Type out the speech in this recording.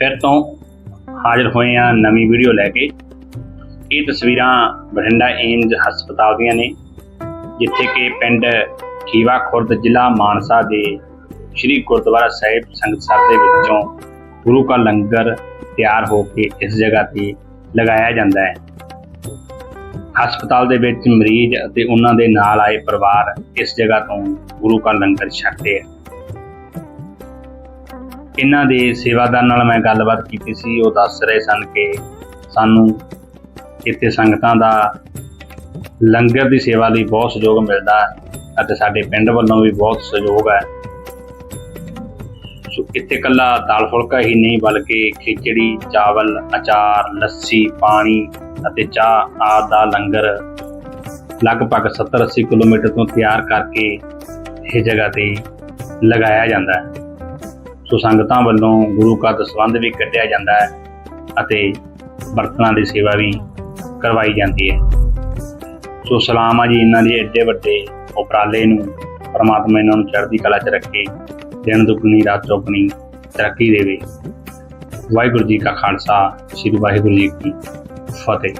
ਫਿਰ ਤੋਂ ਹਾਜ਼ਰ ਹੋਏ ਆ ਨਵੀਂ ਵੀਡੀਓ ਲੈ ਕੇ। ਇਹ ਤਸਵੀਰਾਂ ਬਠਿੰਡਾ ਏਮਜ਼ ਹਸਪਤਾਲ ਦੀਆਂ ਨੇ, ਜਿੱਥੇ ਕਿ ਪਿੰਡ ਖੀਵਾ ਖੁਰਦ ਜ਼ਿਲ੍ਹਾ ਮਾਨਸਾ ਦੇ ਸ੍ਰੀ ਗੁਰਦੁਆਰਾ ਸਾਹਿਬ ਸੰਗਤਸਰ ਦੇ ਵਿੱਚੋਂ ਗੁਰੂ ਕਾ ਲੰਗਰ ਤਿਆਰ ਹੋ ਕੇ ਇਸ ਜਗ੍ਹਾ ਤੇ ਲਗਾਇਆ ਜਾਂਦਾ ਹੈ। ਹਸਪਤਾਲ ਦੇ ਵਿੱਚ ਮਰੀਜ਼ ਅਤੇ ਉਹਨਾਂ ਦੇ ਨਾਲ ਆਏ ਪਰਿਵਾਰ ਇਸ ਜਗ੍ਹਾ ਤੋਂ ਗੁਰੂ ਕਾ ਲੰਗਰ ਛਕਦੇ ਆ। ਇਹਨਾਂ ਦੇ ਸੇਵਾਦਾਰ ਨਾਲ ਮੈਂ ਗੱਲਬਾਤ ਕੀਤੀ ਸੀ, ਉਹ ਦੱਸ ਰਹੇ ਸਨ ਕਿ ਸਾਨੂੰ ਇੱਥੇ ਸੰਗਤਾਂ ਦਾ ਲੰਗਰ ਦੀ ਸੇਵਾ ਲਈ ਬਹੁਤ ਸਹਿਯੋਗ ਮਿਲਦਾ ਹੈ ਅਤੇ ਸਾਡੇ ਪਿੰਡ ਵੱਲੋਂ ਵੀ ਬਹੁਤ ਸਹਿਯੋਗ ਹੈ। ਸੋ ਇੱਥੇ ਕੱਲਾ ਦਾਲ ਫੁਲਕਾ ਹੀ ਨਹੀਂ, ਬਲਕਿ ਖਿਚੜੀ, ਚਾਵਲ, ਅਚਾਰ, ਲੱਸੀ, ਪਾਣੀ ਅਤੇ ਚਾਹ ਆਦਿ ਦਾ ਲੰਗਰ ਲਗਭਗ 70-80 ਕਿਲੋਮੀਟਰ ਤੋਂ ਤਿਆਰ ਕਰਕੇ ਇਹ ਜਗ੍ਹਾ ਤੇ ਲਗਾਇਆ ਜਾਂਦਾ ਹੈ। ਸੋ ਸੰਗਤਾਂ ਵੱਲੋਂ ਗੁਰੂ ਘਰ ਦਾ ਸੰਬੰਧ ਵੀ ਕੱਢਿਆ ਜਾਂਦਾ ਹੈ ਅਤੇ ਬਰਤਨਾਂ ਦੀ ਸੇਵਾ ਵੀ ਕਰਵਾਈ ਜਾਂਦੀ ਹੈ। ਸੋ ਸਲਾਮ ਆ ਜੀ ਇਹਨਾਂ ਦੇ ਐਡੇ ਵੱਡੇ ਉਪਰਾਲੇ ਨੂੰ, ਪਰਮਾਤਮਾ ਇਹਨਾਂ ਨੂੰ ਚੜ੍ਹਦੀ ਕਲਾ 'ਚ ਰੱਖੇ, ਦਿਨ ਦੁਗਣੀ, ਰਾਤ ਚੌਗਣੀ ਤਰੱਕੀ ਦੇਵੇ। ਵਾਹਿਗੁਰੂ ਜੀ ਕਾ ਖਾਲਸਾ, ਸ੍ਰੀ ਵਾਹਿਗੁਰੂ ਜੀ ਕੀ ਫਤਿਹ।